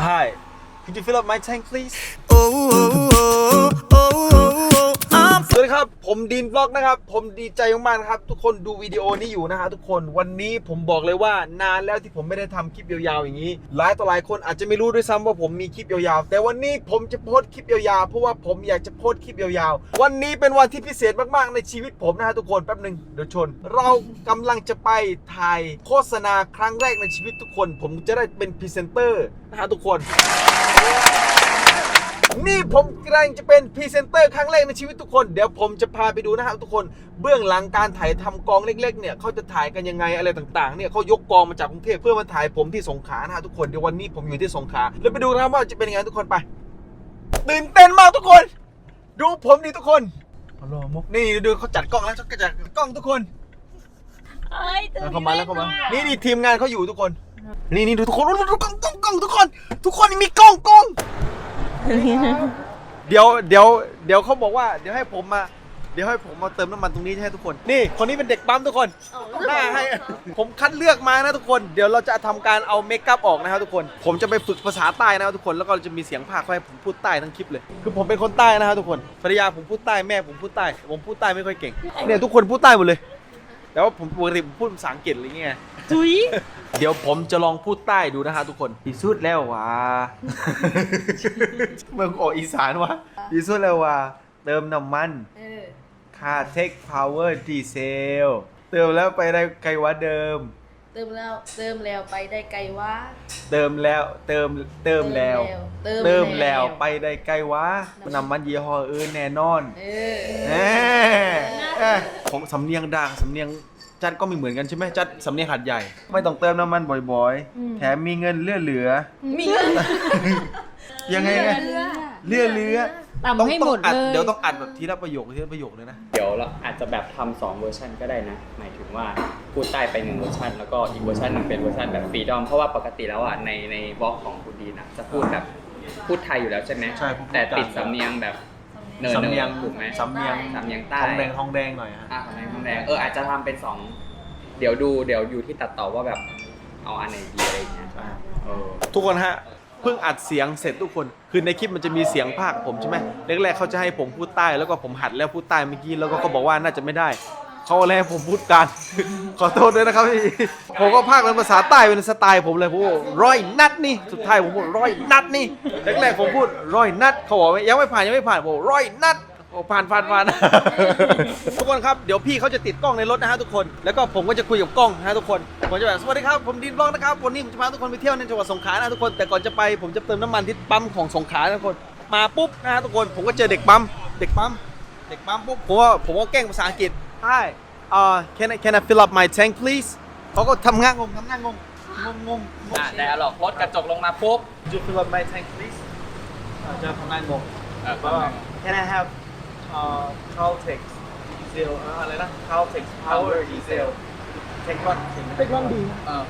Hi. Could you fill up my tank please? Oh, oh, oh, oh, oh, สวัสดีครับ ผมดีนบล็อกนะครับ ผมดีใจมากๆนะครับ ทุกคนดูวิดีโอนี้อยู่นะฮะทุกคนวันนี้ผมบอกเลยว่านานแล้วที่ผมไม่ได้ทำคลิปยาวๆอย่างนี้หลายต่อหลายคนอาจจะไม่รู้ด้วยซ้ำว่าผมมีคลิปยาวๆ แต่วันนี้ผมจะโพสต์คลิปยาวๆเพราะว่าผมอยากจะโพสต์คลิปยาวๆ วันนี้เป็นวันที่พิเศษมากๆในชีวิตผมนะฮะทุกคนแป๊บหนึ่งเดี๋ยวชน เรากำลังจะไปถ่ายโฆษณาครั้งแรกในชีวิตทุกคน ผมจะได้เป็นพรีเซนเตอร์นะฮะทุกคน นี่ผมกำลังจะเป็นพรีเซนเตอร์ครั้งแรกในชีวิตทุกคน เดี๋ยวผมจะพาไปดูนะครับทุกคนเบื้องหลังการถ่ายทำกองเล็กๆเนี่ยเขาจะถ่ายกันยังไงอะไรต่างๆเนี่ยเขายกกองมาจากกรุงเทพเพื่อมาถ่ายผมที่สงขลานะฮะทุกคนเดี๋ยววันนี้ผมอยู่ที่สงขลาแล้วไปดูนะครับว่าจะเป็นยังไงทุกคนไปตื่นเต้นมากทุกคน ดูผมนี่ทุกคนฮัลโหลมุกนี่ดูเขาจัดกล้องแล้วเขาจัดกล้องทุกคนเอ้ยตื่นแล้วเขามาแล้วเขามานี่นี่ทีมงานเขาอยู่ทุกคน นี่นี่ดูทุกคนดูดูกล้องกล้องกล้องทุกคน ทุกคนมีกล้องกล้อง เดี๋ยวเดี๋ยวเดี๋ยวเขาบอกว่าเดี๋ยวให้ผมมา เดี๋ยวให้ผมมาเติมน้ำมันตรงนี้ให้ทุกคน นี่คนนี้เป็นเด็กปั๊มทุกคนหน้าให้ผมคัดเลือกมานะทุกคน เดี๋ยวเราจะทำการเอาเมคอัพออกนะครับทุกคน ผมจะไปฝึกภาษาใต้นะครับทุกคน แล้วก็จะมีเสียงภาคให้ผมพูดใต้ทั้งคลิปเลย คือผมเป็นคนใต้นะครับทุกคนภรรยาผมพูดใต้แม่ผมพูดใต้ ผมพูดใต้ไม่ค่อยเก่ง เนี่ยทุกคนพูดใต้หมดเลย แต่ว่าผมปกติผมพูดภาษาอังกฤษอะไรเงี้ย จุ๊ยเดี๋ยวผมจะลองพูดใต้ดูนะฮะทุกคนที่สุดแล้ววะ เมืองออกอีสานวะที่สุดแล้ววะเติมน้ำมัน เออ ค่าเทคพาวเวอร์ดีเซล เติมแล้วไปได้ไกลกว่าเดิม เติมแล้วเติมแล้วไปได้ไกลว่าเติมแล้วเติมเติมแล้ว เติมเติมแล้วไปได้ไกลวะน้ำมันยี่ห้ออื่นแน่นอนเออแหม่เอ้ยผมสำเนียงดังสำเนียงจัดก็ไม่เหมือนกันใช่ไหมจัดสำเนียงหัดใหญ่ ไม่ต้องเติมน้ำมันบ่อยๆ แถมมีเงินเหลือเหลือ มีเงินยังไงไงเรือเลื่อเรือ ต่ำให้หมดอัดเลย เดี๋ยวต้องอัดแบบทีละประโยคทีละประโยคเลยนะ เดี๋ยวเราอาจจะแบบทำสองเวอร์ชันก็ได้นะ หมายถึงว่าพูดใต้ไปหนึ่งเวอร์ชันแล้วก็อีกเวอร์ชันหนึงเป็นเวอร์ชันแบบฟรีดอมเพราะว่าปกติแล้วอะในในบล็อกของคุณดีนะจะพูดแบบพูดไทยอยู่แล้วใช่ไหมใช่พูดแต่ติดกลาง สำเนียงแบบเนินสำเนียงถูกไหมสำเนียงสำเนียงใต้ทองแดงทองแดงหน่อยฮะ อ่าสำเนียงทองแดงเอออาจจะทำเป็นสองเดี๋ยวดูเดี๋ยวอยู่ที่ตัดต่อว่าแบบเอาอันไหนดีอะไรอย่างเงี้ยเออทุกคนฮะ เพิ่งอัดเสียงเสร็จทุกคน คือในคลิปมันจะมีเสียงภาคผมใช่ไหมแรกๆเขาจะให้ผมพูดใต้แล้วก็ผมหัดแล้วพูดใต้เมื่อกี้แล้วก็เขาบอกว่าน่าจะไม่ได้เขาเลยให้ผมพูดกลาง ขอโทษด้วยนะครับพี่ผมก็ภาคเป็นภาษาใต้เป็นสไตล์ผมเลยผมบอกร้อยนัดนี่สุดท้ายผมพูดร้อยนัดนี่แรกๆผมพูดร้อยนัดเขาบอกว่ายังไม่ผ่านยังไม่ผ่านผมบอกร้อยนัด โอ้ผ่านผ่านผ่าน ทุกคนครับเดี๋ยวพี่เขาจะติดกล้องในรถนะฮะทุกคนแล้วก็ผมก็จะคุยกับกล้องนะฮะทุกคนผมจะแบบสวัสดีครับผมดินบล็อกนะครับวันนี้ผมจะพาทุกคนไปเที่ยวในจังหวัดสงขลานะทุกคนแต่ก่อนจะไปผมจะเติมน้ำมันที่ปั๊มของสงขลานะทุกคนมาปุ๊บนะฮะทุกคนผมก็เจอเด็กปั๊มเด็กปั๊มเด็กปั๊มปุ๊บผมว่าผมก็แกล้งภาษาอังกฤษ Hi uh can I can I fill up my tank please เขาก็ทำงานงงทำงานงงงงงงอะแต่หรอกโพสกระจกลงมาปุ๊บ Could you fill up my tank please อ่าจะทำงานงงก็ Can I have uh Caltex diesel เอ่ออะไรนะ Caltex power diesel เทควันเทควันดีเออ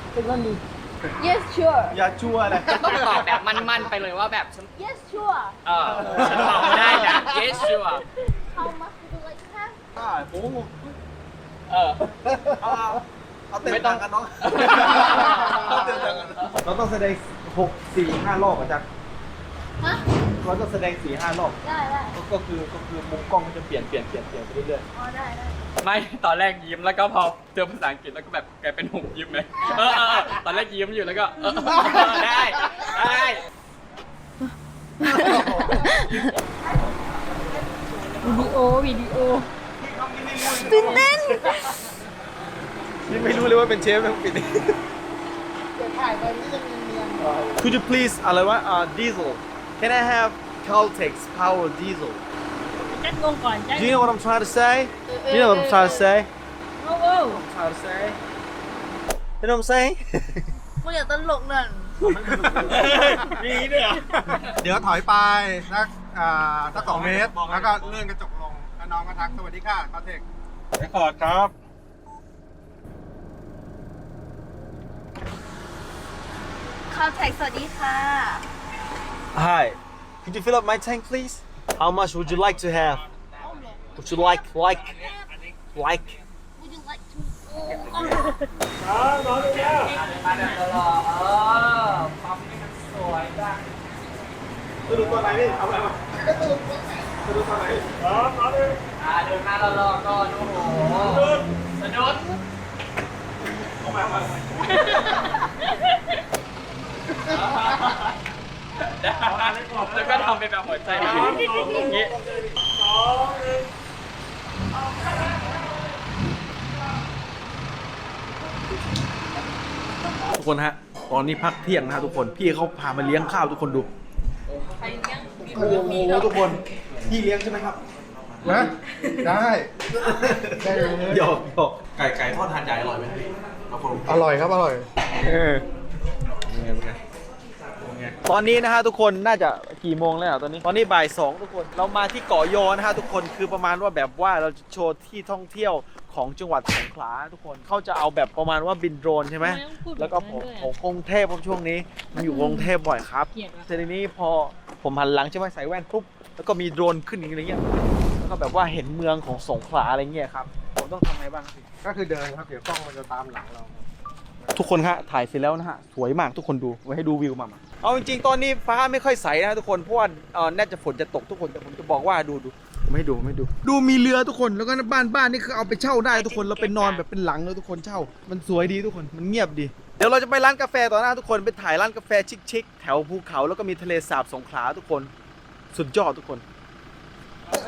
yes sure อย่าชั่วอะไรต้องตอบแบบมั่นๆไปเลยว่าแบบฉัน yes sure เออฉันตอบไม่ได้นะ yes sure how much would you like to have อ่าผมก็งงเออ เอาเอาเอาเต็มไม่ต้ตัองงกันเนาะเอาเต็มตังกันเราต้องแสดงหกสี่ห้ารอบอะจ๊ะฮะ เราต้องแสดงสี่ห้ารอบได้ได้ก็ก็คือก็คือมุมกล้องมันจะเปลี่ยนเปลี่ยนเปลี่ยนเปลี่ยนไปเรื่อยอ๋อได้ได้ไม่ตอนแรกยิ้มแล้วก็พอเจอภาษาอังกฤษแล้วก็แบบกลายเป็นหุบยิ้มเลยเออเออเออตอนแรกยิ้มอยู่แล้วก็เออเออได้ได้วิดีโอวิดีโอตื่นเต้นๆนี่ไม่รู้เลยว่าเป็นเชฟแบบปิด Could you please อะไรวะอ่า diesel Can I have Caltex power diesel จัดงงก่อนจัด Do you know what I'm trying to say You know what I'm trying to say โอ้โห trying to say You know what I'm saying มึงอย่าตลกนั่น มีด้วยเหรอเดี๋ยวถอยไปสักอ่าสักสองเมตร แล้วก็เลื่อนกระจกลงแล้วน้องก็ทักสวัสดีค่ะคาเทคเรคคอร์ดครับคาวแท็กสวัสดีค่ะ Hi. Could you fill up my tank please? How much would you like to have? Would you like like like? Would you like to มาเดินตลอดเออปั๊มนี่มันสวยจังอ่าเดินหน้ารอบๆก็โอ้โหสะดุดแล้วก็ทำเป็นแบบหัวใจอย่างนี้ทุกคนฮะ ตอนนี้พักเที่ยงนะฮะทุกคน พี่เขาพามาเลี้ยงข้าวทุกคนดูใครเลี้ยงโอ้โหทุกคน พี่เลี้ยงใช่ไหมครับนะได้ได้เลยหยอกหยอกไก่ไก่ทอดทานใหญ่อร่อยไหมพี่ครับผมอร่อยครับอร่อย ตอนนี้นะฮะทุกคนน่าจะกี่โมงแล้วอะตอนนี้ ตอนนี้บ่ายสองทุกคนเรามาที่เกาะยอนะฮะทุกคนคือประมาณว่าแบบว่าเราจะโชว์ที่ท่องเที่ยวของจังหวัดสงขลาทุกคนเขาจะเอาแบบประมาณว่าบินโดรนใช่ไหมทำต้องพูดแล้วก็ผมผมกรุงเทพผมช่วงนี้มันอยู่กรุงเทพบ่อยครับ เกลียดว่ะ ทีนี้พอผมหันหลังใช่ไหมใส่แว่นปุ๊บแล้วก็มีโดรนขึ้นอย่างเงี้ยแล้วก็แบบว่าเห็นเมืองของสงขลาอะไรเงี้ยครับผมต้องทำไงบ้างพี่ก็คือเดินครับ เดี๋ยวกล้องมันจะตามหลังเรา ทุกคนฮะถ่ายเสร็จแล้วนะฮะสวยมากทุกคนดูไว้ให้ดูวิวมามา เอาจริงๆตอนนี้ฟ้าไม่ค่อยใสนะทุกคนเพราะว่าเออน่าจะฝนจะตกทุกคนแต่ผมจะบอกว่าดูดูไม่ดูไม่ดู ดูมีเรือทุกคนแล้วก็บ้านบ้านนี่คือเอาไปเช่าได้ทุกคนเราไปนอนแบบเป็นหลังเลยทุกคนเช่า มันสวยดีทุกคนมันเงียบดี เดี๋ยวเราจะไปร้านกาแฟต่อหน้าทุกคนไปถ่ายร้านกาแฟชิคๆแถวภูเขาแล้วก็มีทะเลสาบสงขลาทุกคน สุดยอดทุกคน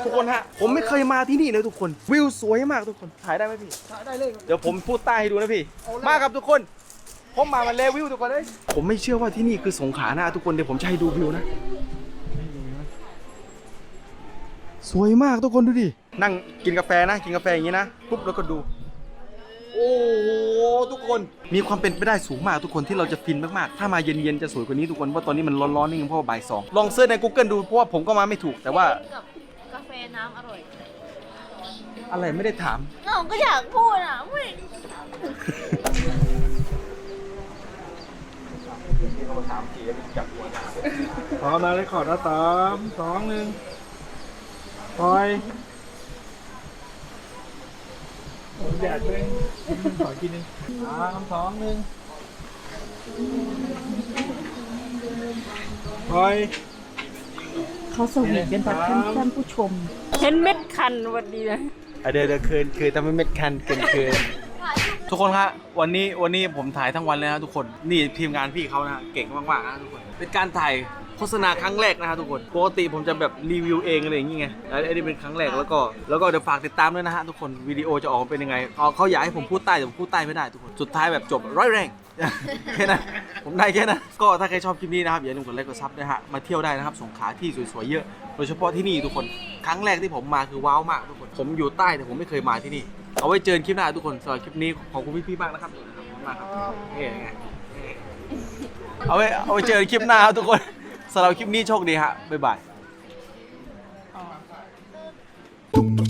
ทุกคนฮะผมไม่เคยมาที่นี่เลยทุกคนวิวสวยมากทุกคนถ่ายได้ไหมพี่ได้เลยเดี๋ยวผมพูดใต้ให้ดูนะพี่ มาครับทุกคน ผมมามันเลวิวทุกคนเลย ผมไม่เชื่อว่าที่นี่คือสงขลานะทุกคนเดี๋ยวผมจะให้ดูวิวนะ สวยมากทุกคนดูดิ นั่งกินกาแฟนะ กินกาแฟอย่างนี้นะปุ๊บแล้วก็ดู โอ้โหทุกคน มีความเป็นไปได้สูงมากทุกคนที่เราจะฟินมากๆ ถ้ามาเย็นๆจะสวยกว่านี้ทุกคนเพราะตอนนี้มันร้อนๆนิดนึงเพราะว่าบ่ายสองลองเสิร์ชใน Google ดูเพราะว่าผมก็มาไม่ถูกแต่ว่ากับกาแฟน้ำอร่อยอะไรไม่ได้ถามน้องก็อยากพูดอะไม่ พร้อมนะเลยขอนะสามสองหนึ่งปล่อยแดดเลยขอกินหนึ่งสามสองหนึ่งปล่อย เขาสวีทกันแบบท่านท่านผู้ชม เห็นเม็ดคันวันดีนะอะเดี๋ยวเดี๋ยวคืนคืนทำให้เม็ดคันเกินคืน ทุกคนครับวันนี้วันนี้ผมถ่ายทั้งวันเลยนะทุกคนนี่ทีมงานพี่เขานะเก่งมากๆนะทุกคนเป็นการถ่ายโฆษณาครั้งแรกนะฮะทุกคนปกติผมจะแบบรีวิวเองอะไรอย่างเงี้ยแล้วอันนี้เป็นครั้งแรกแล้วก็แล้วก็เดี๋ยวฝากติดตามด้วยนะฮะทุกคนวิดีโอจะออกมาเป็นยังไงเขาเขาอยากให้ผมพูดใต้แต่ผมพูดใต้ไม่ได้ทุกคนสุดท้ายแบบจบร้อยแรงแค่นั้นผมได้แค่นั้นก็ถ้าใครชอบคลิปนี้นะครับอย่าลืมกดไลค์กดซับนะฮะมาเที่ยวได้นะครับสงขลาที่สวยๆเยอะ โดยเฉพาะที่นี่ทุกคนครั้งแรกที่ผมมาคือว้าวมากทุกคนผมอยู่ใต้แต่ผมไม่เคยมาที่นี่ เอาไว้เจอกันคลิปหน้าทุกคนสำหรับคลิปนี้ขอบคุณพี่ๆมากนะครับขอบคุณมากครับเฮ้ยไงเอาไว้เอาไว้เจอกันคลิปหน้าครับทุกคนสำหรับคลิปนี้โชคดีฮะบ๊ายบาย Boom, boom,